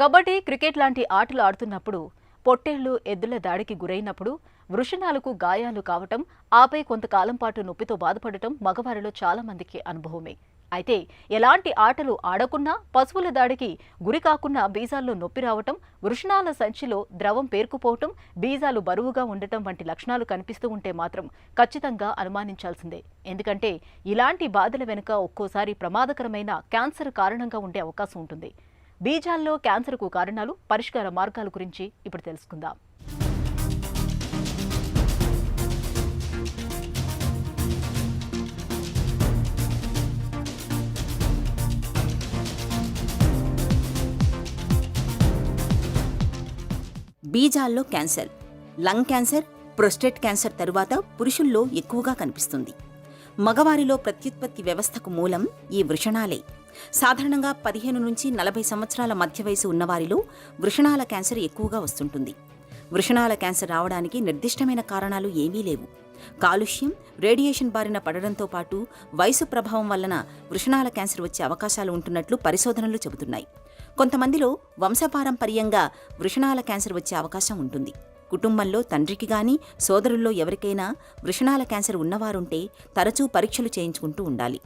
Kabaddi cricket లాంటి ఆటలు ఆడుతున్నప్పుడు పొట్టేళ్ళు ఎద్దుల దాడికి గురైనప్పుడు వృషణాలకు గాయాలు కావటం ఆపై కొంతకాలం పాటు నొప్పితో బాధపడటం మగవారిలో చాలా మందికి అనుభవమే. అయితే ఎలాంటి ఆటలు ఆడకున్నా పశువుల దాడికి గురి కాకుండా బీజాల్లో నొప్పి రావటం వృషణాల సంచిలో ద్రవం పేరుకుపోవటం బీజాలు బరువుగా ఉండటం వంటి లక్షణాలు కనిపిస్తూ ఉంటే మాత్రం ఖచ్చితంగా అనుమానించాల్సిందే. ఎందుకంటే ఇలాంటి బాధల వెనుక ఒక్కోసారి ప్రమాదకరమైన క్యాన్సర్ కారణంగా ఉండే అవకాశం ఉంటుంది. బీజాల్లో క్యాన్సర్కు కారణాలు పరిష్కార మార్గాల గురించి ఇప్పుడు తెలుసుకుందాం. బీజాల్లో cancer. Lung cancer prostate cancer తరువాత పురుషుల్లో ఎక్కువగా కనిపిస్తుంది. మగవారిలో ప్రత్యుత్పత్తి వ్యవస్థకు మూలం ఈ వృషణాలే. సాధారణంగా పదిహేను నుంచి నలభై సంవత్సరాల మధ్య వయసు ఉన్నవారిలో వృషణాల క్యాన్సర్ ఎక్కువగా వస్తుంటుంది. వృషణాల క్యాన్సర్ రావడానికి నిర్దిష్టమైన కారణాలు ఏమీ లేవు. కాలుష్యం రేడియేషన్ బారిన పడడంతో పాటు వయసు ప్రభావం వలన వృషణాల క్యాన్సర్ వచ్చే అవకాశాలు ఉంటున్నట్లు పరిశోధనలు చెబుతున్నాయి. కొంతమందిలో వంశపారంపర్యంగా వృషణాల క్యాన్సర్ వచ్చే అవకాశం ఉంటుంది. కుటుంబంలో తండ్రికి గాని సోదరుల్లో ఎవరికైనా వృషణాల క్యాన్సర్ ఉన్నవారుంటే తరచూ పరీక్షలు చేయించుకుంటూ ఉండాలి.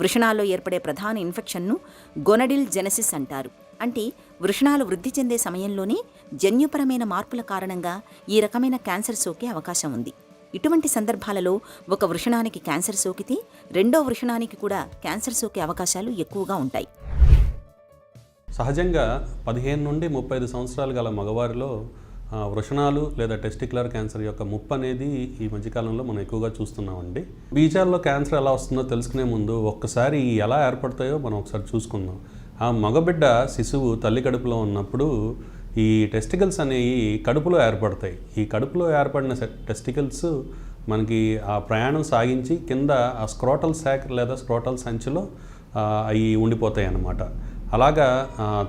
వృషణాల్లో ఏర్పడే ప్రధాన ఇన్ఫెక్షన్ను గొనడిల్ జెనసిస్ అంటారు. అంటే వృషణాలు వృద్ధి చెందే సమయంలోనే జన్యుపరమైన మార్పుల కారణంగా ఈ రకమైన క్యాన్సర్ సోకే అవకాశం ఉంది. ఇటువంటి సందర్భాలలో ఒక వృషణానికి క్యాన్సర్ సోకితే రెండో వృషణానికి కూడా క్యాన్సర్ సోకే అవకాశాలు ఎక్కువగా ఉంటాయి. సహజంగా పదిహేను నుండి ముప్పై ఐదు సంవత్సరాలు గల మగవారిలో వృషణాలు లేదా టెస్టిక్యులర్ క్యాన్సర్ యొక్క ముప్పు అనేది ఈ మధ్యకాలంలో మనం ఎక్కువగా చూస్తున్నామండి. బీజాల్లో క్యాన్సర్ ఎలా వస్తుందో తెలుసుకునే ముందు ఒక్కసారి ఎలా ఏర్పడతాయో మనం ఒకసారి చూసుకుందాం. ఆ మగబిడ్డ శిశువు తల్లి కడుపులో ఉన్నప్పుడు ఈ టెస్టికల్స్ అనేవి కడుపులో ఏర్పడతాయి. ఈ కడుపులో ఏర్పడిన టెస్టికల్స్ మనకి ఆ ప్రయాణం సాగించి కింద ఆ స్క్రోటల్ శాక్ లేదా స్క్రోటల్ సంచిలో అవి ఉండిపోతాయి అన్నమాట అలాగా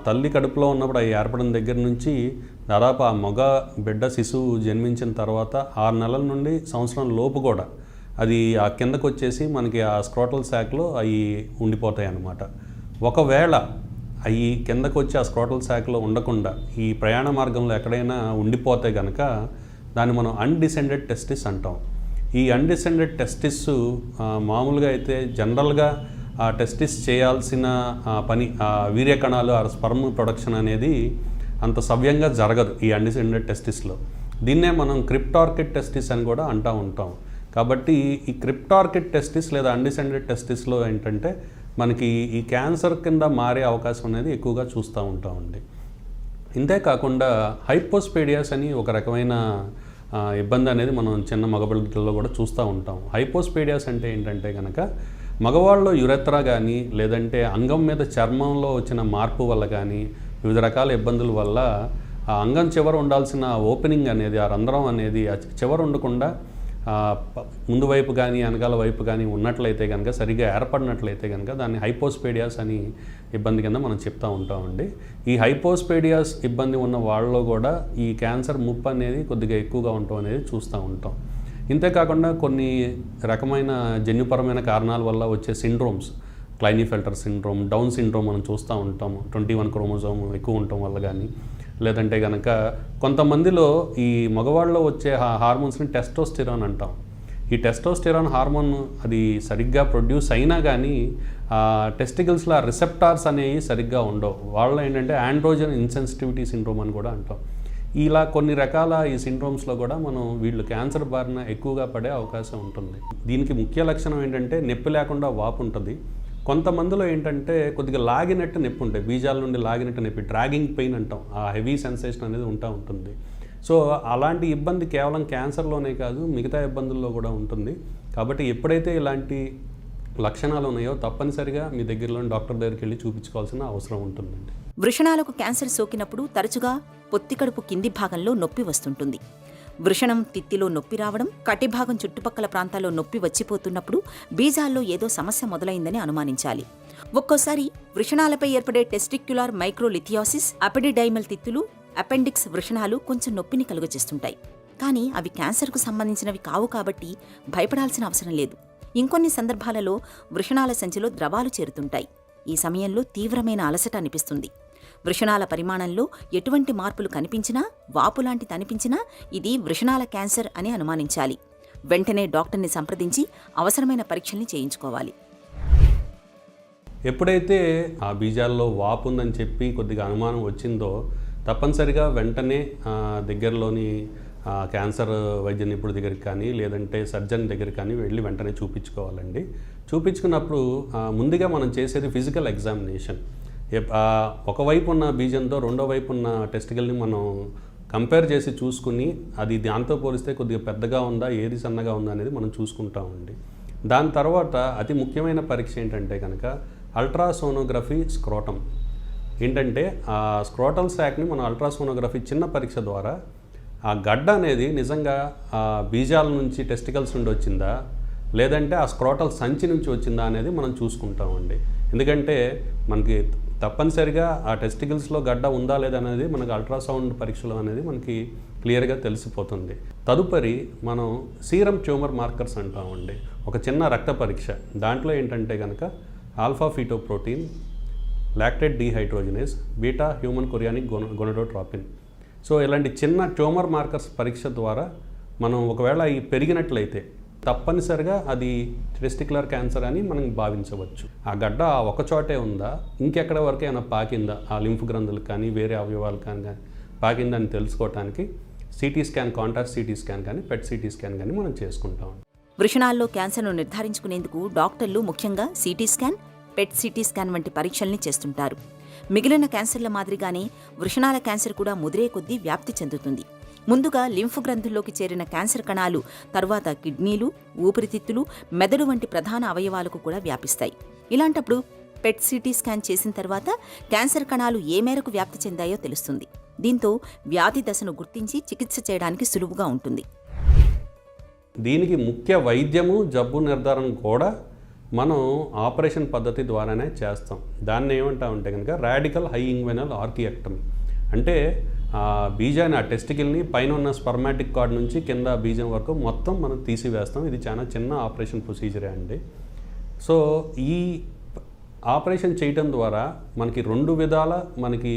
తల్లి కడుపులో ఉన్నప్పుడు అవి ఏర్పడిన దగ్గర నుంచి దాదాపు ఆ మగ బిడ్డ శిశువు జన్మించిన తర్వాత ఆరు నెలల నుండి సంవత్సరం లోపు కూడా అది ఆ కిందకు వచ్చేసి మనకి ఆ స్క్రోటల్ శాఖలో అవి ఉండిపోతాయి అన్నమాట. ఒకవేళ అవి కిందకు వచ్చి ఆ స్క్రోటల్ శాఖలో ఉండకుండా ఈ ప్రయాణ మార్గంలో ఎక్కడైనా ఉండిపోతే కనుక దాన్ని మనం అన్డిసెండెడ్ టెస్టిస్ అంటాం. ఈ అన్డిసెండెడ్ టెస్టిస్ మామూలుగా అయితే జనరల్గా ఆ టెస్టిస్ చేయాల్సిన పని ఆ వీర్యకణాలు ఆ స్పర్మ్ ప్రొడక్షన్ అనేది అంత సవ్యంగా జరగదు ఈ అండిసెండెడ్ టెస్టిస్లో. దీన్నే మనం క్రిప్టార్కిడ్ టెస్టిస్ అని కూడా అంటూ ఉంటాం. కాబట్టి ఈ క్రిప్టార్కిడ్ టెస్టిస్ లేదా అన్డిసెండెడ్ టెస్టిస్లో ఏంటంటే మనకి ఈ క్యాన్సర్ కింద మారే అవకాశం అనేది ఎక్కువగా చూస్తూ ఉంటామండి ఇంతే కాకుండా హైపోస్పేడియాస్ అని ఒక రకమైన ఇబ్బంది అనేది మనం చిన్న మగబిడ్డల్లో కూడా చూస్తూ ఉంటాం. హైపోస్పేడియాస్ అంటే ఏంటంటే కనుక మగవాళ్ళలో యురెత్రా కానీ లేదంటే అంగం మీద చర్మంలో వచ్చిన మార్పు వల్ల కానీ వివిధ రకాల ఇబ్బందుల వల్ల ఆ అంగం చివర ఉండాల్సిన ఓపెనింగ్ అనేది ఆ రంధ్రం అనేది ఆ చివర ఉండకుండా ముందు వైపు కానీ వెనకాల వైపు కానీ ఉన్నట్లయితే కనుక సరిగ్గా ఏర్పడినట్లయితే కనుక దాన్ని హైపోస్పేడియాస్ అని ఇబ్బంది కింద మనం చెప్తూ ఉంటామండి. ఈ హైపోస్పేడియాస్ ఇబ్బంది ఉన్న వాళ్ళలో కూడా ఈ క్యాన్సర్ ముప్పు అనేది కొద్దిగా ఎక్కువగా ఉండటం అనేది చూస్తూ ఉంటాం. ఇంతేకాకుండా కొన్ని రకమైన జన్యుపరమైన కారణాల వల్ల వచ్చే syndromes Klinefelter syndrome Down syndrome మనం చూస్తూ ఉంటాము. ట్వంటీ వన్ క్రోమోజోమ్ ఎక్కువ ఉండటం వల్ల కానీ లేదంటే కనుక కొంతమందిలో ఈ మగవాళ్ళలో వచ్చే హార్మోన్స్ని టెస్టోస్టిరాన్ అంటాం. ఈ టెస్టోస్టిరాన్ హార్మోన్ అది సరిగ్గా ప్రొడ్యూస్ అయినా కానీ టెస్టికల్స్లో రిసెప్టార్స్ అనేవి సరిగ్గా ఉండవు. వాళ్ళ ఏంటంటే ఆండ్రోజన్ ఇన్సెన్సిటివిటీ సిండ్రోమ్ అని కూడా అంటాం. ఇలా కొన్ని రకాల ఈ సిండ్రోమ్స్లో కూడా మనం వీళ్ళు క్యాన్సర్ బారిన ఎక్కువగా పడే అవకాశం ఉంటుంది. దీనికి ముఖ్య లక్షణం ఏంటంటే నొప్పి లేకుండా వాపు ఉంటుంది. కొంతమందిలో ఏంటంటే కొద్దిగా లాగినట్టు నొప్పి ఉంటాయి బీజాల నుండి లాగినట్టు నొప్పి డ్రాగింగ్ పెయిన్ అంటాం. ఆ హెవీ సెన్సేషన్ అనేది ఉంటా ఉంటుంది. సో అలాంటి ఇబ్బంది కేవలం క్యాన్సర్లోనే కాదు మిగతా ఇబ్బందుల్లో కూడా ఉంటుంది. కాబట్టి ఎప్పుడైతే ఇలాంటి లక్షణాలు ఉన్నాయో తప్పనిసరిగా మీ దగ్గరలోని డాక్టర్ దగ్గరికి వెళ్ళి చూపించుకోవాల్సిన అవసరం ఉంటుందండి. వృషణాలకు క్యాన్సర్ సోకినప్పుడు తరచుగా పొత్తికడుపు కింది భాగంలో నొప్పి వస్తుంటుంది. వృషణం తిత్తిలో నొప్పి రావడం కటిభాగం చుట్టుపక్కల ప్రాంతాల్లో నొప్పి వచ్చిపోతున్నప్పుడు బీజాల్లో ఏదో సమస్య మొదలైందని అనుమానించాలి. ఒక్కోసారి వృషణాలపై ఏర్పడే టెస్టిక్యులార్ మైక్రోలిథియాసిస్ అపెడిడైమల్ తిత్తులు అపెండిక్స్ వృషణాలు కొంచెం నొప్పిని కలుగజేస్తుంటాయి. కానీ అవి క్యాన్సర్కు సంబంధించినవి కావు కాబట్టి భయపడాల్సిన అవసరం లేదు. ఇంకొన్ని సందర్భాలలో వృషణాల సంచిలో ద్రవాలు చేరుతుంటాయి. ఈ సమయంలో తీవ్రమైన అలసట అనిపిస్తుంది. వృషణాల పరిమాణంలో ఎటువంటి మార్పులు కనిపించినా వాపు లాంటిది అనిపించినా ఇది వృషణాల క్యాన్సర్ అని అనుమానించాలి. వెంటనే డాక్టర్ని సంప్రదించి అవసరమైన పరీక్షల్ని చేయించుకోవాలి. ఎప్పుడైతే ఆ బీజాల్లో వాపు ఉందని చెప్పి కొద్దిగా అనుమానం వచ్చిందో తప్పనిసరిగా వెంటనే దగ్గరలోని క్యాన్సర్ వైద్య నిపుణుడి దగ్గరికి కానీ లేదంటే సర్జన్ దగ్గర కానీ వెళ్ళి వెంటనే చూపించుకోవాలండి. చూపించుకున్నప్పుడు ముందుగా మనం చేసేది ఫిజికల్ ఎగ్జామినేషన్. ఒకవైపు ఉన్న బీజంతో రెండో వైపు ఉన్న టెస్టికల్ని మనం కంపేర్ చేసి చూసుకుని అది దాంతో పోలిస్తే కొద్దిగా పెద్దగా ఉందా ఏది సన్నగా ఉందా అనేది మనం చూసుకుంటామండి దాని తర్వాత అతి ముఖ్యమైన పరీక్ష ఏంటంటే కనుక అల్ట్రాసోనోగ్రఫీ స్క్రోటం ఏంటంటే ఆ స్క్రోటల్ శాక్ని మనం అల్ట్రాసోనోగ్రఫీ చిన్న పరీక్ష ద్వారా ఆ గడ్డ అనేది నిజంగా ఆ బీజాల నుంచి టెస్టికల్స్ నుండి వచ్చిందా లేదంటే ఆ స్క్రోటల్ సంచి నుంచి వచ్చిందా అనేది మనం చూసుకుంటామండి ఎందుకంటే మనకి తప్పనిసరిగా ఆ టెస్టికల్స్లో గడ్డ ఉందా లేదా అనేది మనకు అల్ట్రాసౌండ్ పరీక్షలో అనేది మనకి క్లియర్గా తెలిసిపోతుంది. తదుపరి మనం సీరం ట్యూమర్ మార్కర్స్ అంటామండి ఒక చిన్న రక్త పరీక్ష. దాంట్లో ఏంటంటే కనుక alpha feto protein lactate dehydrogenase beta human chorionic గొన gonadotropin. So ఇలాంటి చిన్న ట్యూమర్ మార్కర్స్ పరీక్ష ద్వారా మనం ఒకవేళ ఈ పెరిగినట్లయితే తప్పనిసరిగా అది టెస్టికులర్ క్యాన్సర్ అని మనం భావించవచ్చు. ఆ గడ్డ ఒకచోటే ఒక చోటే ఉందా? ఇంకెక్కడ వరకు ఏమైనా పాకిందా? ఆ లింఫ్ గ్రంథులకు కానీ వేరే అవయవాలు కానీ కానీ పాకిందని అని CT scan contact CT scan కానీ పెట్ సిటీ స్కాన్ కానీ మనం చేసుకుంటాం వృషణాల్లో క్యాన్సర్ను నిర్ధారించుకునేందుకు డాక్టర్లు ముఖ్యంగా CT scan PET CT scan వంటి పరీక్షల్ని చేస్తుంటారు. మిగిలిన క్యాన్సర్ల మాదిరిగానే వృషణాల క్యాన్సర్ కూడా ముదిరే కొద్దీ వ్యాప్తి చెందుతుంది. ముందుగా లింఫ్ గ్రంథుల్లోకి చేరిన క్యాన్సర్ కణాలు తర్వాత కిడ్నీలు ఊపిరితిత్తులు మెదడు వంటి ప్రధాన అవయవాలకు కూడా వ్యాపిస్తాయి. ఇలాంటప్పుడు పెట్ సిటీ స్కాన్ చేసిన తర్వాత క్యాన్సర్ కణాలు ఏ మేరకు వ్యాప్తి చెందాయో తెలుస్తుంది. దీంతో వ్యాధి దశను గుర్తించి చికిత్స చేయడానికి సులువుగా ఉంటుంది. దీనికి ముఖ్య వైద్యము జబ్బు నిర్ధారణ కూడా మనం ఆపరేషన్ పద్ధతి ద్వారానే చేస్తాం. దాన్ని ఏమంటా ఉంటే కనుక రాడికల్ హై ఇంగ్వెనల్ ఆర్కియక్టమీ. అంటే ఆ బీజాన్ని ఆ టెస్టికల్ని పైన ఉన్న స్పర్మాటిక్ కార్డ్ నుంచి కింద బీజం వరకు మొత్తం మనం తీసివేస్తాం. ఇది చాలా చిన్న ఆపరేషన్ ప్రొసీజరే అండి. సో ఈ ఆపరేషన్ చేయటం ద్వారా మనకి రెండు విధాల మనకి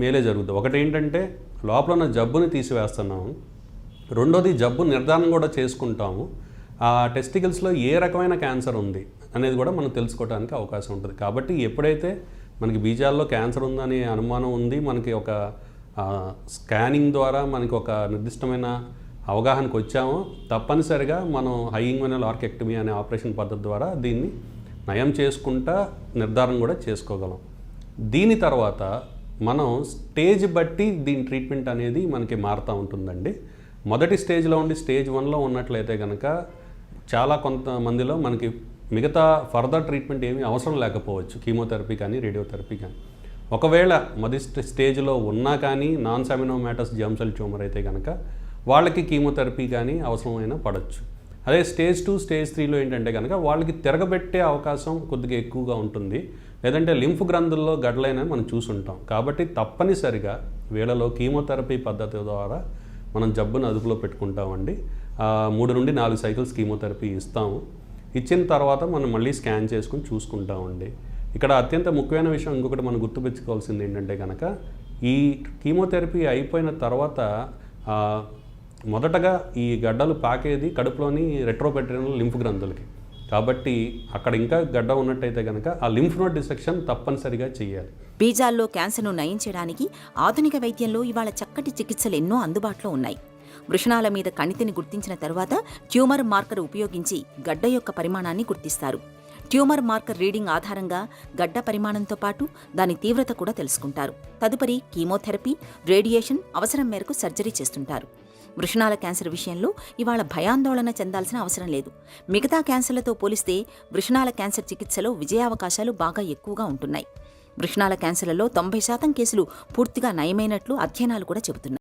మేలే జరుగుతుంది ఒకటి ఏంటంటే లోపల ఉన్న జబ్బుని తీసివేస్తున్నాము రెండోది జబ్బు నిర్ధారణ కూడా చేసుకుంటాము. ఆ టెస్టికల్స్లో ఏ రకమైన క్యాన్సర్ ఉంది అనేది కూడా మనం తెలుసుకోవడానికి అవకాశం ఉంటుంది. కాబట్టి ఎప్పుడైతే మనకి బీజాల్లో క్యాన్సర్ ఉందనే అనుమానం ఉంది మనకి ఒక స్కానింగ్ ద్వారా మనకి ఒక నిర్దిష్టమైన అవగాహనకు వచ్చామో తప్పనిసరిగా మనం హై ఇంగ్వెనల్ ఆర్కెక్టమీ అనే ఆపరేషన్ పద్ధతి ద్వారా దీన్ని నయం చేసుకుంటా నిర్ధారణ కూడా చేసుకోగలం. దీని తర్వాత మనం స్టేజ్ బట్టి దీని ట్రీట్మెంట్ అనేది మనకి మారుతూ ఉంటుందండి. మొదటి స్టేజ్లో ఉండి స్టేజ్ వన్లో ఉన్నట్లయితే కనుక చాలా కొంతమందిలో మనకి మిగతా ఫర్దర్ ట్రీట్మెంట్ ఏమీ అవసరం లేకపోవచ్చు. కీమోథెరపీ కానీ రేడియోథెరపీ కానీ. ఒకవేళ మొదటి స్టే- స్టేజ్లో ఉన్నా కానీ నాన్ సెమినోమాటస్ జమ్సెల్ ట్యూమర్ అయితే కనుక వాళ్ళకి కీమోథెరపీ కానీ అవసరమైన పడవచ్చు అదే స్టేజ్ టూ స్టేజ్ త్రీలో ఏంటంటే కనుక వాళ్ళకి తిరగబెట్టే అవకాశం కొద్దిగా ఎక్కువగా ఉంటుంది. లేదంటే లింఫ్ గ్రంథుల్లో గడ్డలైన మనం చూసుంటాం. కాబట్టి తప్పనిసరిగా వీళ్ళలో కీమోథెరపీ పద్ధతి ద్వారా మనం జబ్బును అదుపులో పెట్టుకుంటామండి. మూడు నుండి నాలుగు సైకిల్స్ కీమోథెరపీ ఇస్తాము. ఇచ్చిన తర్వాత మనం మళ్ళీ స్కాన్ చేసుకుని చూసుకుంటామండి. ఇక్కడ అత్యంత ముఖ్యమైన విషయం ఇంకొకటి మనం గుర్తుపెట్టుకోవాల్సింది ఏంటంటే కనుక ఈ కీమోథెరపీ అయిపోయిన తర్వాత మొదటగా ఈ గడ్డలు పాకేది కడుపులోని రెట్రోపెట్రినల్ లింఫ్ గ్రంథులకి. కాబట్టి అక్కడ ఇంకా గడ్డ ఉన్నట్టయితే కనుక ఆ లింఫ్ నోడ్ డిసెక్షన్ తప్పనిసరిగా చేయాలి. బీజాల్లో క్యాన్సర్ను నయం చేయడానికి ఆధునిక వైద్యంలో ఇవాళ చక్కటి చికిత్సలు ఎన్నో అందుబాటులో ఉన్నాయి. వృషణాల మీద కణితిని గుర్తించిన తర్వాత ట్యూమర్ మార్కర్ ఉపయోగించి గడ్డ యొక్క పరిమాణాన్ని గుర్తిస్తారు. ట్యూమర్ మార్కర్ రీడింగ్ ఆధారంగా గడ్డ పరిమాణంతో పాటు దాని తీవ్రత కూడా తెలుసుకుంటారు. తదుపరి కీమోథెరపీ రేడియేషన్ అవసరం మేరకు సర్జరీ చేస్తుంటారు. వృషణాల క్యాన్సర్ విషయంలో ఇవాళ భయాందోళన చెందాల్సిన అవసరం లేదు. మిగతా క్యాన్సర్లతో పోలిస్తే వృషణాల క్యాన్సర్ చికిత్సలో విజయావకాశాలు బాగా ఎక్కువగా ఉంటున్నాయి. వృషణాల క్యాన్సర్లలో తొంభై శాతం కేసులు పూర్తిగా నయమైనట్లు అధ్యయనాలు కూడా చెబుతున్నాయి.